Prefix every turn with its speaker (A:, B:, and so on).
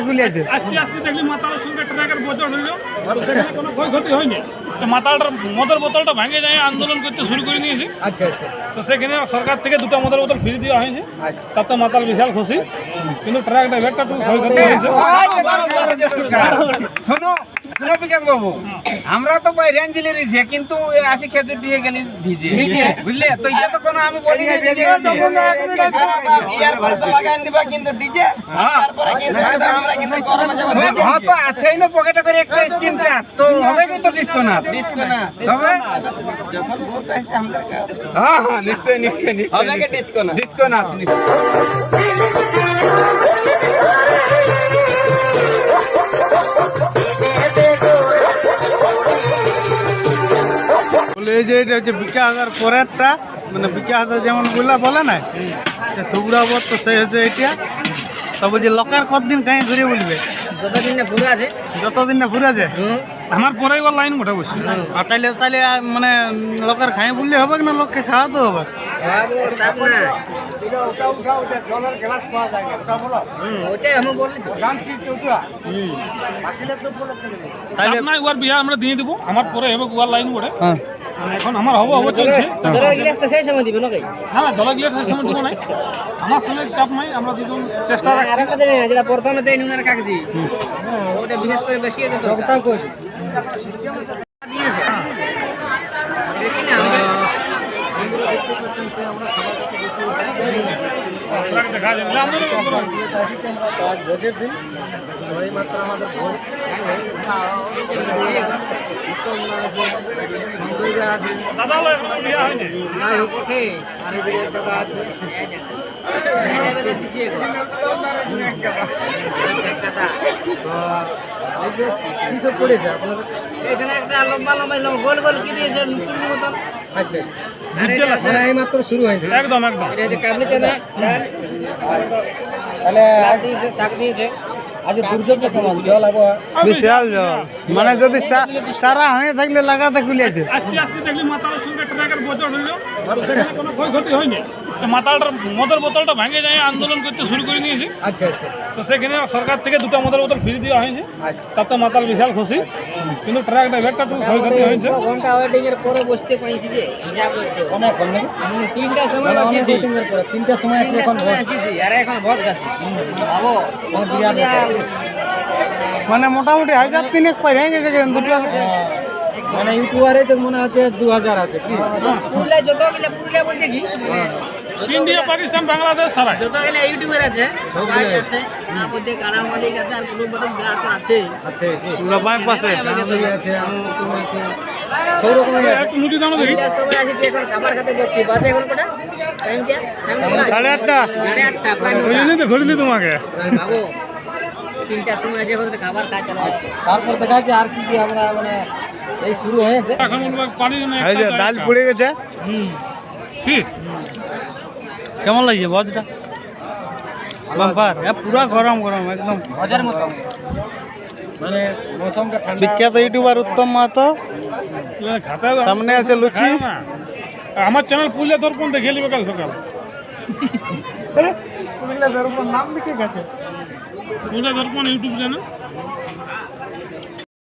A: লাগাতে আছে
B: আস্তে আস্তে দেখলি মাতাল সঙ্গে ট্রাকের বোঝা হইল কোনো ক্ষয়ক্ষতি হয়নি। মাতালটার মদের বোতলটা ভেঙে যায় আন্দোলন করতে শুরু করে দিয়েছে।
A: আচ্ছা আচ্ছা।
B: তো সেখানে সরকার থেকে দুটো মদের বোতল ফ্রি দেওয়া হয়েছে। তাতে মাতাল বিশাল খুশি। কিন্তু ট্রাক ড্রাইভারটা হয়েছে।
C: শোনো শোনো বিকাশ বাবু আমরা তো রয়েছে কিন্তু আসি খেজুর দিয়ে গেলি ভিজে। বুঝলে? তো এটা তো কোনো আমি বলি না যে ইয়ার পরে লাগান দিবা কিন্তু ডিজে তারপরে কিন্তু আমরা কিন্তু গরমে যাব। হ্যাঁ তো আছেই না পকেটে করে একটা স্ক্রিন টাচ তো হবে কি তো ডিসকো না ডিসকো না হবে? যখন ভোট আসছে আমরা হ্যাঁ হ্যাঁ নিশ্চয় নিশ্চয় নিশ্চয় হবে ডিসকো না? ডিসকো না নিশ্চয়
A: বলে এই যে এটা হচ্ছে বিকাশ হাজার পরেরটা মানে বিকাশ হাজার যেমনগুলা বলে না থুবড়া বর তো সেই হচ্ছে এটা তবে যে লকার কতদিন কাହିଁ ঘুরে বলবে?
C: যতদিন না পুরো আছে
A: যতদিন না ঘুরে যায়
B: আমার পরে এবার লাইন মোটা বসে।
A: আর তাইলে তাইলে মানে লোকের খাই বললে হবে না? লোককে খাওয়াতে হবে।
B: আমরা দিয়ে দেবো আমার পরে হবে ওয়ার লাইন পড়ে
A: হ্যাঁ।
B: এখন আমার হব হব চলছে।
C: জলের সেই
B: না না জল গিয়ে সময় দিব নাই। আমার সঙ্গে চাপ নাই আমরা দুজন চেষ্টা
C: আর
B: রাখছি।
C: যেটা প্রথমে দেয় নুনের কাগজি ওটা বিশেষ করে বেশি দিয়েছে। এখনও একটা লম্বা লম্বা গোল গোল কি দিয়েছে টুকরি মতন। আচ্ছা। আর এই মাত্র শুরু হয়েছে
B: একদম একদম।
C: এটা হচ্ছে কাবলি চানা ডাল তাহলে আজ দিয়েছে শাক দিয়েছে আজ দুর্যোগ কেমন জল আবহাওয়া।
A: বিশাল জল। মানে যদি সারা চারা হয়ে থাকলে লাগাতে খুলিয়েছে
B: আস্তে আস্তে দেখলি মাতালের সঙ্গে ট্রাকের বোঝা হইল। কোনো ক্ষয়ক্ষতি হয়নি। তো মাতালটার মদের বোতলটা ভেঙে যায় আন্দোলন করতে শুরু করে দিয়েছে।
A: আচ্ছা আচ্ছা।
B: তো সেখানে সরকার থেকে দুটো মদের বোতল ফ্রি দেওয়া হয়েছে। তাতে মাতাল বিশাল খুশি। কিন্তু ট্রাক ড্রাইভারটা একটু ক্ষয়ক্ষতি হয়েছে।
C: ঘণ্টা ওয়েটিং এর পরে বসতে পাইছি যে অনেক অনেক তিনটা সময় আসিছি তিনটা সময় আসলে এখন আর এখন ভোজ গাছি। ভাবো
A: মানে মোটামুটি হাজার তিনেক পাই হয়ে গেছে কেন দুটো
C: মানে ইউটিউবারে তো মনে হচ্ছে দু হাজার আছে কি? পুরুলিয়া যত গেলে পুরুলিয়া বলতে কি?
B: ইন্ডিয়া পাকিস্তান বাংলাদেশ সারাই
C: যত গেলে ইউটিউবার আছে সবাই আছে। দিয়ে কাড়া মালিক আছে আর কোনো বড় যা তো আছে। আছে
A: পুরো বাই পাশে
C: আছে সব রকমের
B: একটু মুটি দাম দেখি।
C: তিনটার আছে কি এখন খাবার খেতে বসছি বাজে এখন কটা? টাইমটা টাইমটা
A: সাড়ে আটটা।
C: সাড়ে আটটা।
B: বুঝলি তো ঘুরলি তোমাকে।
C: বাবু তিনটার সময় আছে এখন খাবার খাই চলা। তারপর দেখা যাচ্ছে আর কি কি আমরা মানে এই শুরু হয়েছে।
B: এখন পানি
A: ডাল পড়ে গেছে। হুম।
B: কি
A: কেমন লাগছে ভজটা? বাম্পার এ পুরা গরম গরম একদম।
C: মজার মতো। মানে মৌসুমটা ঠান্ডা।
A: বিখ্যাত ইউটিউবার উত্তম মাহাতো। সামনে আছে লুচি।
B: আমার চ্যানেল পুরুলিয়া দর্পণ দেখে নিবে কাল সকাল।
A: দর্পণ নাম লিখে গেছে।
B: পুরুলিয়া দর্পণ ইউটিউব চ্যানেল